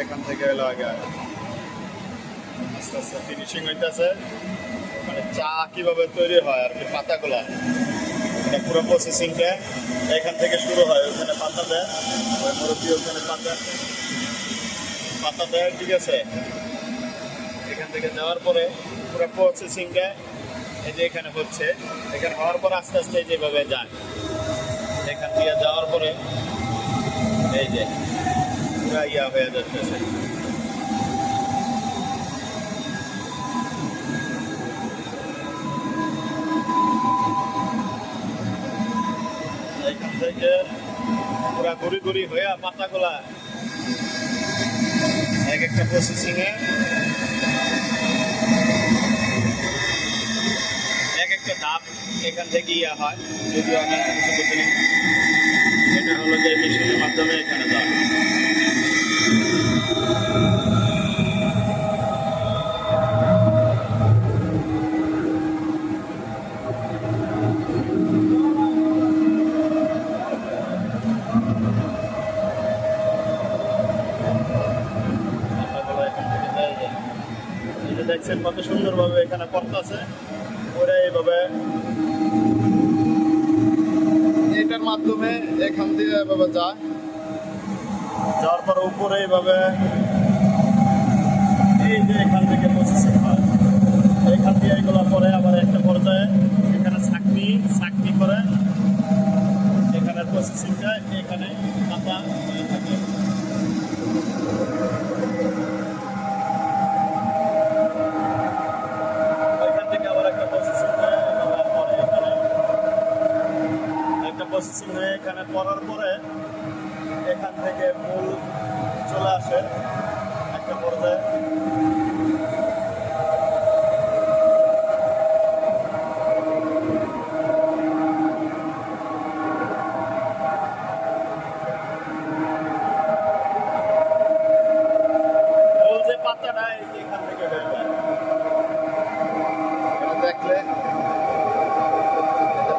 এখান থেকে আস্তে আস্তে ফিনিশিং হইতেছে। মানে চা কীভাবে তৈরি হয় আর প্রসেসিংটা এখান থেকে শুরু হয়, ওখানে পাতা দেয়। ওখানে পাতা পাতা দেয়, ঠিক আছে? এখান থেকে যাওয়ার পরে পুরো প্রসেসিংটা এই যে এখানে হচ্ছে, এখানে হওয়ার পর আস্তে আস্তে যেভাবে যায়। দিয়ে যাওয়ার পরে এই যে পুরা ইয়া হয়ে যাচ্ছে এখান থেকে পুরা ঘুরি ঘুরি হয়ে পাতাগুলা এক একটা প্রসেসিং এ ডাব এখান থেকে ইয়ে হয়, যদিও আমি এটা হলো যে মেশিনের মাধ্যমে এখানে যাওয়া দেখছেন কত সুন্দরভাবে এখানে করতেছে। ওরা এইভাবে এটার মাধ্যমে এখান দিয়ে এভাবে যায়। যাওয়ার পর উপরে এইভাবে এই যে এখান থেকে প্রসেসিং হয় এখান দিয়ে এগুলো পরে আবার একটা পর্যায়ে এখানে ছাকনি ছাকনি করে এখানে প্রসেসিংটা এখানে পাতা প্রসেসিং হয়ে এখানে পড়ার পরে এখান থেকে মূল চলে আসে একটা পর্যায়ে।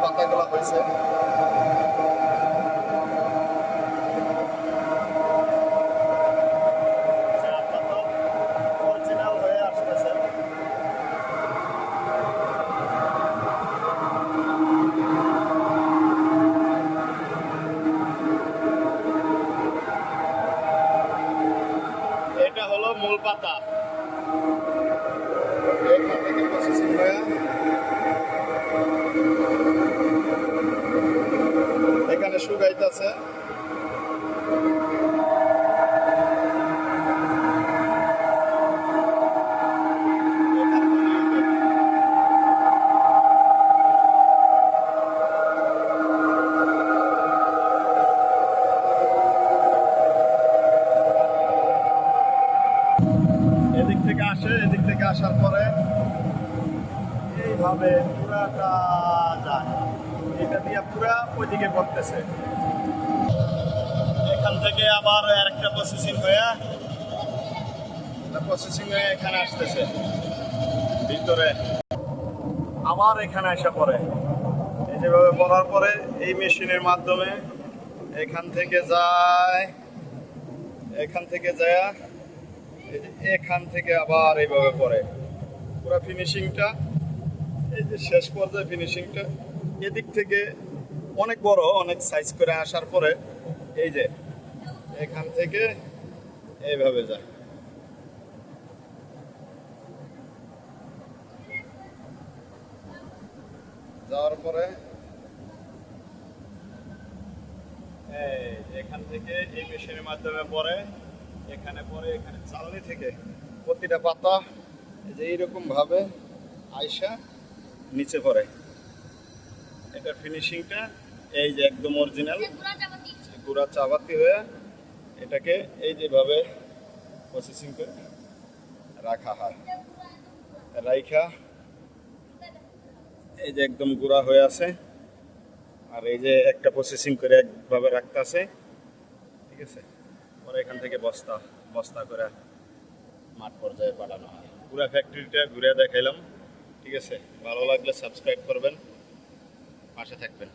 পাতাগুলো হয়েছে অরিজিনাল হয়ে আসতেছে এটা হলো মূল পাতা। এখান শুকাইতেছে এদিক থেকে আসে এদিক থেকে আসার পরে এইভাবে পুরাটা যায়। এটা দিয়ে পুরা ওইদিকে করতেছে এখান থেকে আবার আরেকটা প্রসেসিং হয়ে প্রসেসিং হয়ে এখানে আসতেছে। ভিতরে। আবার এখানে আসা পরে। এই যেভাবে পড়ার পরে এই মেশিনের মাধ্যমে এখান থেকে যায়। এখান থেকে যায় এখান থেকে আবার এইভাবে পরে পুরো ফিনিশিংটা এই যে শেষ পর্যায়ে ফিনিশিংটা এদিক থেকে অনেক বড়, অনেক সাইজ করে আসার পরে এই যে এখান থেকে এইভাবে যায়। যাওয়ার পরে এখান থেকে এই মেশিনের মাধ্যমে পরে এখানে পরে এখানে চালনি থেকে প্রতিটা পাতা এই যে এইরকম ভাবে আইসা নিচে পড়ে। এটা ফিনিশিংটা এই যে একদম অরিজিনাল গুঁড়া চাবাতি। হয়ে এটাকে এই যেভাবে প্রসেসিং করে রাখা হয়। রাইখা এই যে একদম গুঁড়া হয়ে আছে। আর এই যে একটা প্রসেসিং করে একভাবে রাখতে আছে ঠিক আছে? পরে এখান থেকে বস্তা বস্তা করে মাঠ পর্যায়ে পাঠানো হয়। পুরো ফ্যাক্টরিটা ঘুরে দেখাইলাম। ঠিক আছে? ভালো লাগলে সাবস্ক্রাইব করবেন। পাশে থাকবেন।